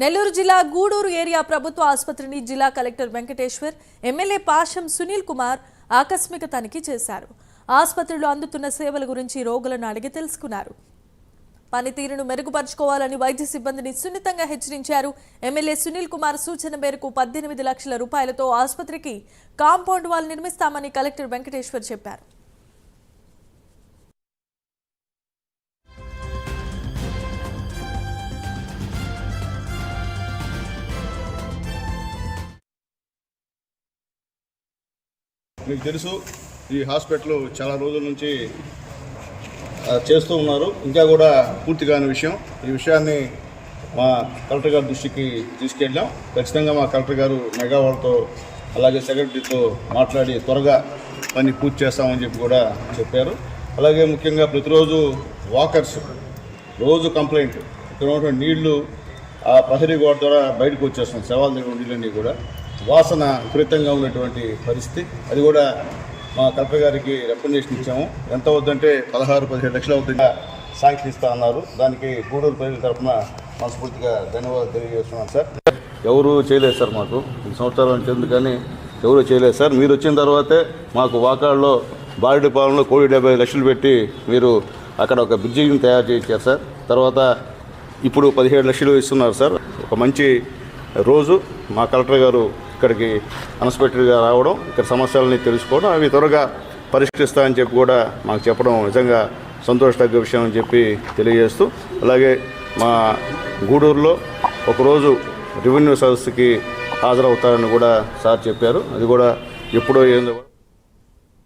నెల్లూరు జిల్లా గూడూరు ఏరియా ప్రభుత్వ ఆసుపత్రిని జిల్లా కలెక్టర్ వెంకటేశ్వర్ ఎమ్మెల్యే పాషం సునీల్ కుమార్ ఆకస్మిక తనిఖీ చేశారు. ఆసుపత్రిలో అందుతున్న సేవల గురించి రోగులను అడిగి తెలుసుకున్నారు. పనితీరును మెరుగుపరుచుకోవాలని వైద్య సిబ్బందిని సున్నితంగా హెచ్చరించారు. ఎమ్మెల్యే సునీల్ కుమార్ సూచన మేరకు పద్దెనిమిది లక్షల రూపాయలతో ఆసుపత్రికి కాంపౌండ్ వాల్ నిర్మిస్తామని కలెక్టర్ వెంకటేశ్వర్ చెప్పారు. మీకు తెలుసు ఈ హాస్పిటల్ చాలా రోజుల నుంచి చేస్తూ ఉన్నారు. ఇంకా కూడా పూర్తి కాని విషయం. ఈ విషయాన్ని మా కలెక్టర్ గారి దృష్టికి తీసుకెళ్ళాం. ఖచ్చితంగా మా కలెక్టర్ గారు మెగావాళ్ళతో అలాగే సెక్రటరీతో మాట్లాడి త్వరగా పని పూర్తి చేస్తామని చెప్పి కూడా చెప్పారు. అలాగే ముఖ్యంగా ప్రతిరోజు వాకర్స్ రోజు కంప్లైంట్ ఇక్కడ ఉన్నటువంటి నీళ్ళు ఆ ప్రహరీ గోడ ద్వారా బయటకు వచ్చేస్తున్నాయి. శవాల దగ్గర నీళ్ళన్నీ కూడా. వాసన విపరీతంగా ఉన్నటువంటి పరిస్థితి. అది కూడా మా కలెక్టర్ గారికి రికమెండేషన్ ఇచ్చాము. ఎంత అవుతుందంటే పదహారు పదిహేడు లక్షలు అవుతుంది శాంక్షన్ ఇస్తా అన్నారు. దానికి గూడూరు ప్రజల తరఫున మనస్ఫూర్తిగా ధన్యవాదాలు తెలియజేస్తున్నాను సార్. ఎవరు చేయలేదు సార్ మాకు. ఈ సంవత్సరాల నుంచి కానీ ఎవరు చేయలేదు సార్. మీరు వచ్చిన తర్వాతే మాకు వాకాడులో బారెడ్డిపాలెంలో కోటి డెబ్బై లక్షలు పెట్టి మీరు అక్కడ ఒక బ్రిడ్జిని తయారు చేయించారు సార్. తర్వాత ఇప్పుడు పదిహేడు లక్షలు ఇస్తున్నారు సార్. ఒక మంచి రోజు మా కలెక్టర్ గారు ఇక్కడికి అన్స్పెక్టర్గా రావడం ఇక్కడ సమస్యలని తెలుసుకోవడం అవి త్వరగా పరిష్కరిస్తామని చెప్పి కూడా మాకు చెప్పడం నిజంగా సంతోషదగ్గ విషయం అని చెప్పి తెలియజేస్తూ అలాగే మా గూడూరులో ఒకరోజు రెవెన్యూ సదస్సుకి హాజరవుతారని కూడా సార్ చెప్పారు. అది కూడా ఎప్పుడో ఏందో